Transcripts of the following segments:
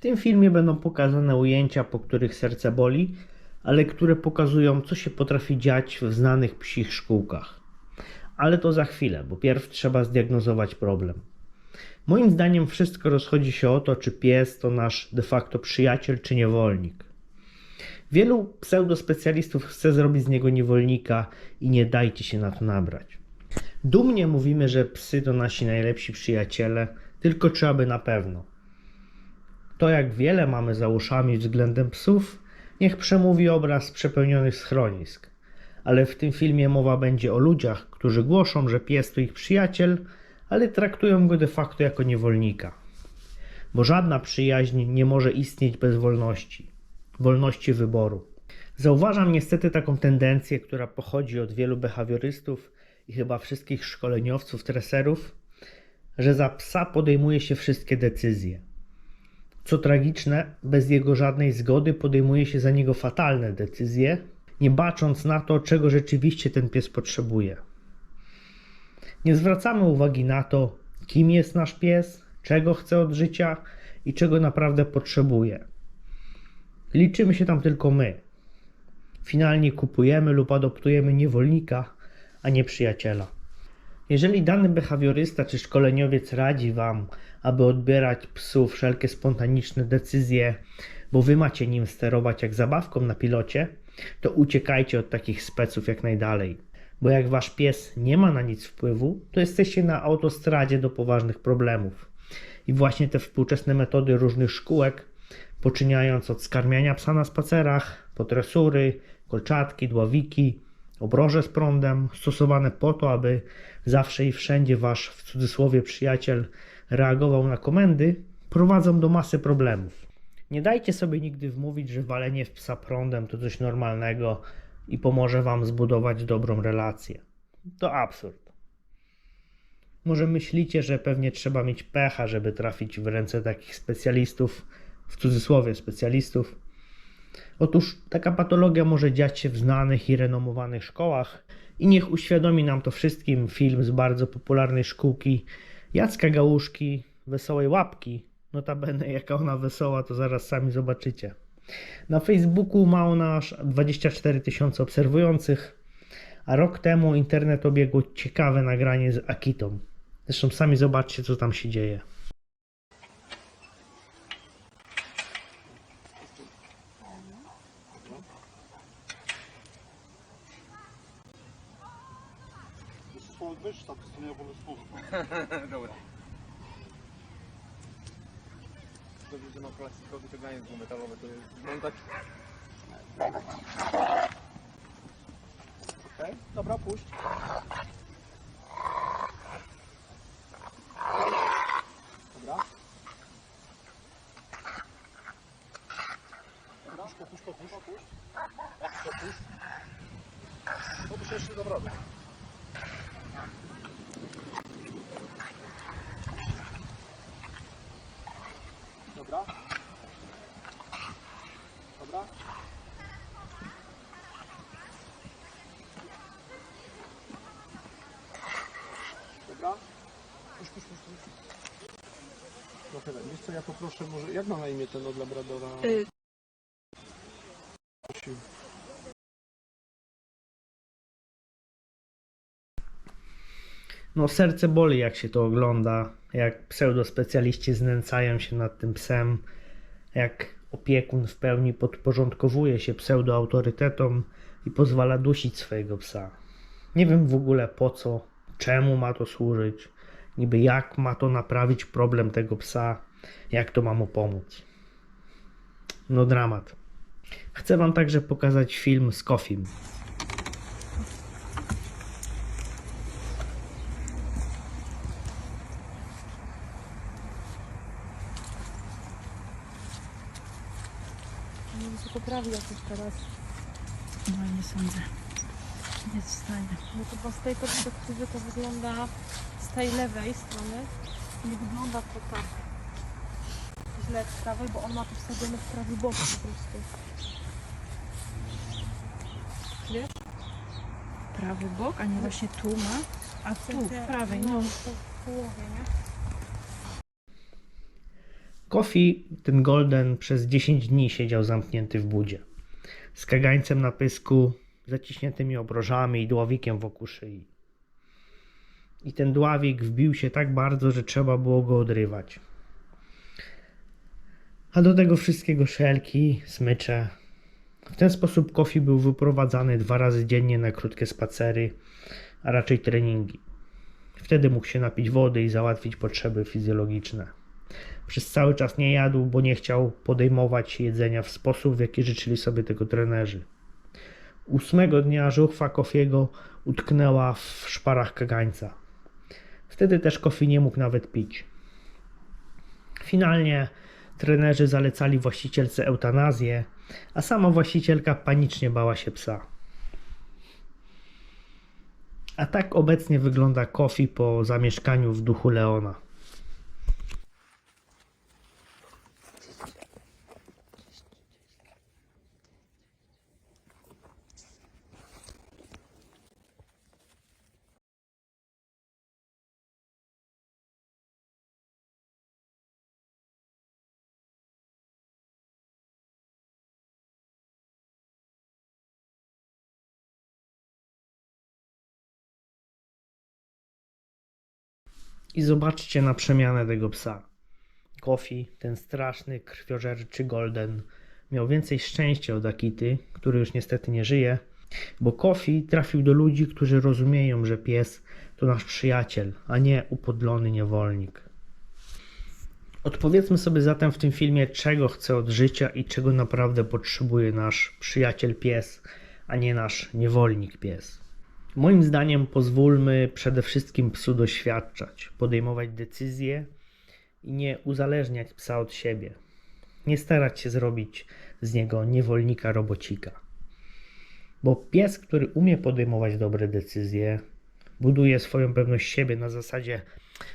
tym filmie będą pokazane ujęcia, po których serce boli, ale które pokazują, co się potrafi dziać w znanych psich szkółkach. Ale to za chwilę, bo pierw trzeba zdiagnozować problem. Moim zdaniem wszystko rozchodzi się o to, czy pies to nasz de facto przyjaciel, czy niewolnik. Wielu pseudospecjalistów chce zrobić z niego niewolnika i nie dajcie się na to nabrać. Dumnie mówimy, że psy to nasi najlepsi przyjaciele, tylko czy aby na pewno. To jak wiele mamy za uszami względem psów, niech przemówi obraz przepełnionych schronisk. Ale w tym filmie mowa będzie o ludziach, którzy głoszą, że pies to ich przyjaciel, ale traktują go de facto jako niewolnika. Bo żadna przyjaźń nie może istnieć bez wolności wolności wyboru. Zauważam niestety taką tendencję, która pochodzi od wielu behawiorystów i chyba wszystkich szkoleniowców, treserów, że za psa podejmuje się wszystkie decyzje. Co tragiczne, bez jego żadnej zgody podejmuje się za niego fatalne decyzje, nie bacząc na to, czego rzeczywiście ten pies potrzebuje. Nie zwracamy uwagi na to, kim jest nasz pies, czego chce od życia i czego naprawdę potrzebuje. Liczymy się tam tylko my. Finalnie kupujemy lub adoptujemy niewolnika, a nie przyjaciela. Jeżeli dany behawiorysta czy szkoleniowiec radzi Wam, aby odbierać psu wszelkie spontaniczne decyzje, bo Wy macie nim sterować jak zabawką na pilocie, to uciekajcie od takich speców jak najdalej. Bo jak Wasz pies nie ma na nic wpływu, to jesteście na autostradzie do poważnych problemów. I właśnie te współczesne metody różnych szkółek poczyniając od skarmiania psa na spacerach, po tresury, kolczatki, dławiki, obroże z prądem, stosowane po to, aby zawsze i wszędzie wasz w cudzysłowie przyjaciel reagował na komendy, prowadzą do masy problemów. Nie dajcie sobie nigdy wmówić, że walenie w psa prądem to coś normalnego i pomoże wam zbudować dobrą relację. To absurd. Może myślicie, że pewnie trzeba mieć pecha, żeby trafić w ręce takich specjalistów, w cudzysłowie specjalistów. Otóż taka patologia może dziać się w znanych i renomowanych szkołach i niech uświadomi nam to wszystkim film z bardzo popularnej szkółki Jacka Gałuszki, Wesołej Łapki. Notabene jaka ona wesoła, to zaraz sami zobaczycie. Na Facebooku ma ona aż 24 tysiące obserwujących, a rok temu internet obiegło ciekawe nagranie z Akitą. Zresztą sami zobaczcie, co tam się dzieje. Plastikowy teganiec dwumetalowy, to jest... Mam tak... Okej, dobra, puść. Dobra. Dobra, popuść, popuść, popuść. Popuść. Popuść jeszcze do brody. Dobra. Dobra. Dobra. Puść, puść, puść, puść. Trochę poproszę może... Jak ma na imię ten od Labradora? Y. Prosił. No serce boli jak się to ogląda, jak pseudospecjaliści znęcają się nad tym psem, jak opiekun w pełni podporządkowuje się pseudoautorytetom i pozwala dusić swojego psa. Nie wiem w ogóle po co, czemu ma to służyć, niby jak ma to naprawić problem tego psa, jak to ma mu pomóc. No dramat. Chcę wam także pokazać film z Kofim. Może się poprawi jakoś teraz. No nie sądzę. Nic stanie. No to bo z tej perspektywy to wygląda z tej lewej strony. Nie wygląda to tak z prawej, bo on ma to wsadzone w prawy bok po prostu. Wiesz? Prawy bok, a nie właśnie tu ma, a tu, w prawej, no. To w połowie, nie? Kofi, ten golden, przez 10 dni siedział zamknięty w budzie. Z kagańcem na pysku, zaciśniętymi obrożami i dławikiem wokół szyi. I ten dławik wbił się tak bardzo, że trzeba było go odrywać. A do tego wszystkiego szelki, smycze. W ten sposób Kofi był wyprowadzany dwa razy dziennie na krótkie spacery, a raczej treningi. Wtedy mógł się napić wody i załatwić potrzeby fizjologiczne. Przez cały czas nie jadł, bo nie chciał podejmować jedzenia w sposób, w jaki życzyli sobie tego trenerzy. Ósmego dnia żuchwa Kofiego utknęła w szparach kagańca. Wtedy też Kofi nie mógł nawet pić. Finalnie trenerzy zalecali właścicielce eutanazję, a sama właścicielka panicznie bała się psa. A tak obecnie wygląda Kofi po zamieszkaniu w duchu Leona. I zobaczcie na przemianę tego psa. Kofi, ten straszny, krwiożerczy Golden, miał więcej szczęścia od Akity, który już niestety nie żyje, bo Kofi trafił do ludzi, którzy rozumieją, że pies to nasz przyjaciel, a nie upodlony niewolnik. Odpowiedzmy sobie zatem w tym filmie, czego chce od życia i czego naprawdę potrzebuje nasz przyjaciel pies, a nie nasz niewolnik pies. Moim zdaniem pozwólmy przede wszystkim psu doświadczać, podejmować decyzje i nie uzależniać psa od siebie. Nie starać się zrobić z niego niewolnika robocika. Bo pies, który umie podejmować dobre decyzje, buduje swoją pewność siebie na zasadzie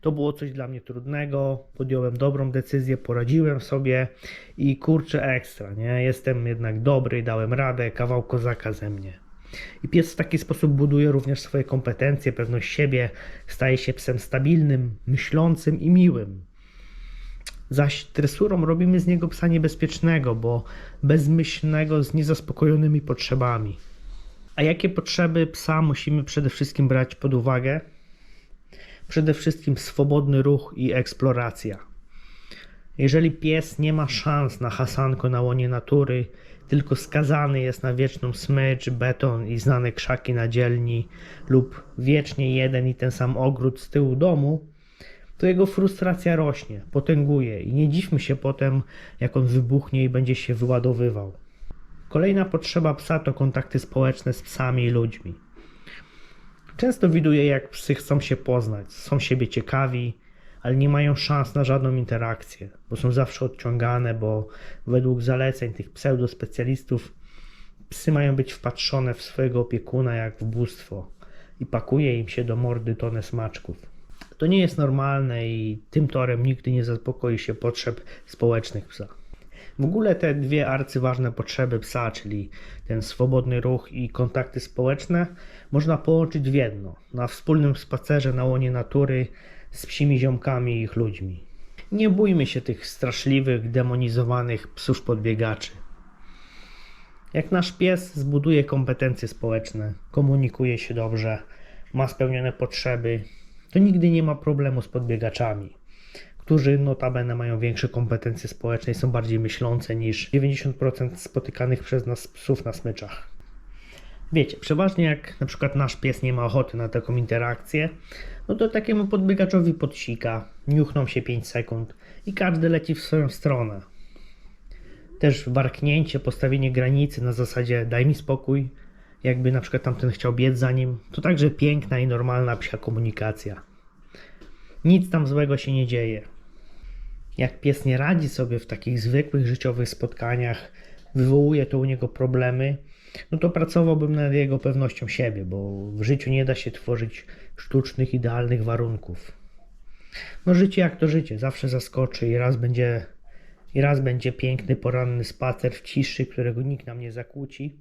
to było coś dla mnie trudnego, podjąłem dobrą decyzję, poradziłem sobie i kurczę ekstra, nie? Jestem jednak dobry, dałem radę, kawał kozaka ze mnie. I pies w taki sposób buduje również swoje kompetencje, pewność siebie, staje się psem stabilnym, myślącym i miłym. Zaś tresurą robimy z niego psa niebezpiecznego, bo bezmyślnego z niezaspokojonymi potrzebami. A jakie potrzeby psa musimy przede wszystkim brać pod uwagę? Przede wszystkim swobodny ruch i eksploracja. Jeżeli pies nie ma szans na hasanko na łonie natury, tylko skazany jest na wieczną smycz, beton i znane krzaki na dzielni lub wiecznie jeden i ten sam ogród z tyłu domu, to jego frustracja rośnie, potęguje i nie dziwmy się potem, jak on wybuchnie i będzie się wyładowywał. Kolejna potrzeba psa to kontakty społeczne z psami i ludźmi. Często widuję, jak psy chcą się poznać, są siebie ciekawi, ale nie mają szans na żadną interakcję, bo są zawsze odciągane, bo według zaleceń tych pseudospecjalistów psy mają być wpatrzone w swojego opiekuna jak w bóstwo i pakuje im się do mordy tonę smaczków. To nie jest normalne i tym torem nigdy nie zaspokoi się potrzeb społecznych psa. W ogóle te dwie arcyważne potrzeby psa, czyli ten swobodny ruch i kontakty społeczne, można połączyć w jedno. Na wspólnym spacerze na łonie natury z psimi ziomkami i ich ludźmi. Nie bójmy się tych straszliwych, demonizowanych psów podbiegaczy. Jak nasz pies zbuduje kompetencje społeczne, komunikuje się dobrze, ma spełnione potrzeby, to nigdy nie ma problemu z podbiegaczami, którzy notabene mają większe kompetencje społeczne i są bardziej myślące niż 90% spotykanych przez nas psów na smyczach. Wiecie, przeważnie jak na przykład nasz pies nie ma ochoty na taką interakcję, no to takiemu podbiegaczowi podsika, niuchną się 5 sekund i każdy leci w swoją stronę. Też warknięcie, postawienie granicy na zasadzie daj mi spokój, jakby na przykład tamten chciał biec za nim, to także piękna i normalna psia komunikacja. Nic tam złego się nie dzieje. Jak pies nie radzi sobie w takich zwykłych życiowych spotkaniach, wywołuje to u niego problemy, no to pracowałbym nad jego pewnością siebie, bo w życiu nie da się tworzyć sztucznych, idealnych warunków. No życie jak to życie, zawsze zaskoczy i raz będzie, i raz będzie piękny poranny spacer w ciszy, którego nikt nam nie zakłóci,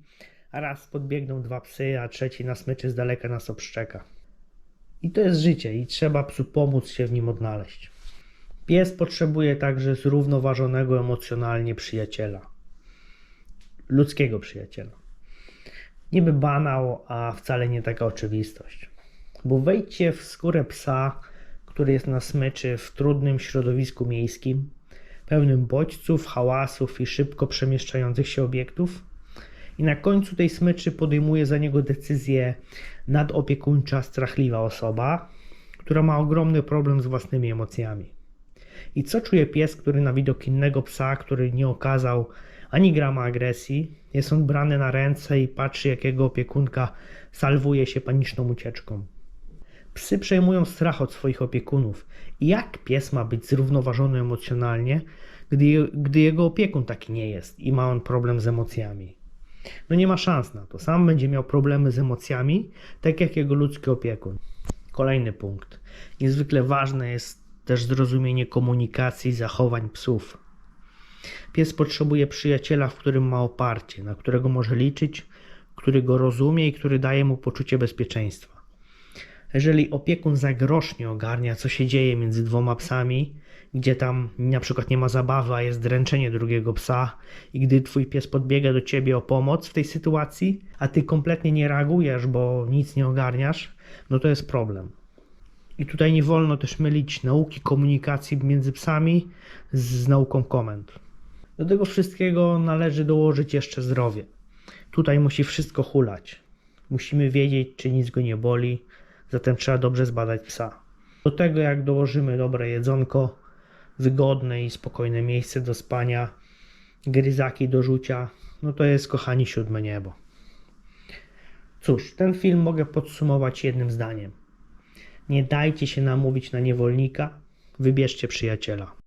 a raz podbiegną dwa psy, a trzeci na smyczy z daleka nas obszczeka. I to jest życie i trzeba psu pomóc się w nim odnaleźć. Pies potrzebuje także zrównoważonego emocjonalnie przyjaciela. Ludzkiego przyjaciela. Niby banał, a wcale nie taka oczywistość. Bo wejdźcie w skórę psa, który jest na smyczy w trudnym środowisku miejskim, pełnym bodźców, hałasów i szybko przemieszczających się obiektów. I na końcu tej smyczy podejmuje za niego decyzję nadopiekuńcza, strachliwa osoba, która ma ogromny problem z własnymi emocjami. I co czuje pies, który na widok innego psa, który nie okazał ani grama agresji, jest on brany na ręce i patrzy, jak jego opiekunka salwuje się paniczną ucieczką. Psy przejmują strach od swoich opiekunów. I jak pies ma być zrównoważony emocjonalnie, gdy, gdy jego opiekun taki nie jest i ma on problem z emocjami? No nie ma szans na to. Sam będzie miał problemy z emocjami, tak jak jego ludzki opiekun. Kolejny punkt. Niezwykle ważne jest też zrozumienie komunikacji i zachowań psów. Pies potrzebuje przyjaciela, w którym ma oparcie, na którego może liczyć, który go rozumie i który daje mu poczucie bezpieczeństwa. Jeżeli opiekun za grosz nie ogarnia, co się dzieje między dwoma psami, gdzie tam na przykład nie ma zabawy, a jest dręczenie drugiego psa, i gdy twój pies podbiega do ciebie o pomoc w tej sytuacji, a ty kompletnie nie reagujesz, bo nic nie ogarniasz, no to jest problem. I tutaj nie wolno też mylić nauki komunikacji między psami z, nauką komend. Do tego wszystkiego należy dołożyć jeszcze zdrowie. Tutaj musi wszystko hulać. Musimy wiedzieć, czy nic go nie boli, zatem trzeba dobrze zbadać psa. Do tego, jak dołożymy dobre jedzonko, wygodne i spokojne miejsce do spania, gryzaki do rzucia, no to jest, kochani, siódme niebo. Cóż, ten film mogę podsumować jednym zdaniem. Nie dajcie się namówić na niewolnika, wybierzcie przyjaciela.